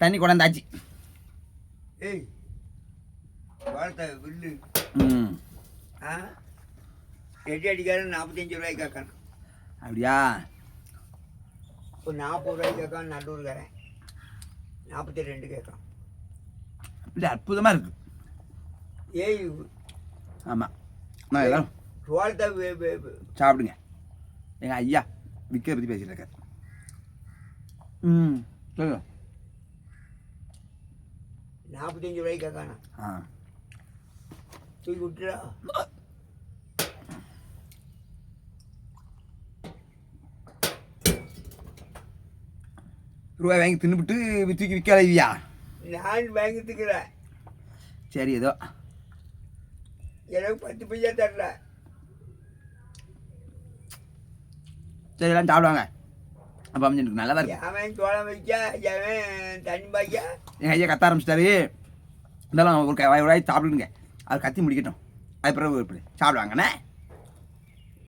தண்ணி கொண்டாந்தாச்சு ஏய் வாழ்த்த வில்லு. ம். ஆ? எட்டு அடிக்காரன் நாற்பத்தஞ்சு ரூபாய்க்கு கேட்கணும் அப்படியா? ஒரு நாற்பது ரூபாய்க்கு கேட்கான் நல்லூர்காரன். நாற்பத்தி ரெண்டு கேட்கான். அப்படி அற்புதமாக இருக்கு. ஏய் ஆமாம் நான் எல்லாரும் சாப்பிடுங்க. எங்கள் ஐயா விற்கிறத பற்றி பேசிட்டு இருக்காரு. ம் சொல்லுங்க நாற்பத்தஞ்சு ரூபாய்க்கு கேட்கானா? ஆ. தூக்கி விட்டுறா ரூபாய் வாங்கி தின்னுபிட்டு தூக்கி விற்கலையா நான் வாங்கிட்டுக்கிறேன் சரி ஏதோ எனக்கு பத்து பைசா தரல. சரி எல்லாம் சாப்பிடுவாங்க. அப்போ அமைஞ்சு நல்லா தான் இருக்கு. அவன் சோளம் வைக்க அவன் தண்ணி பாய்க்க எங்கள் ஐயா கத்த ஆரம்பிச்சிட்டாரு. இருந்தாலும் ஒரு ஒரு வாய் சாப்பிடுங்க. அது கத்தி முடிக்கட்டும். அது பிறகு இப்படி சாப்பிடுவாங்கண்ணே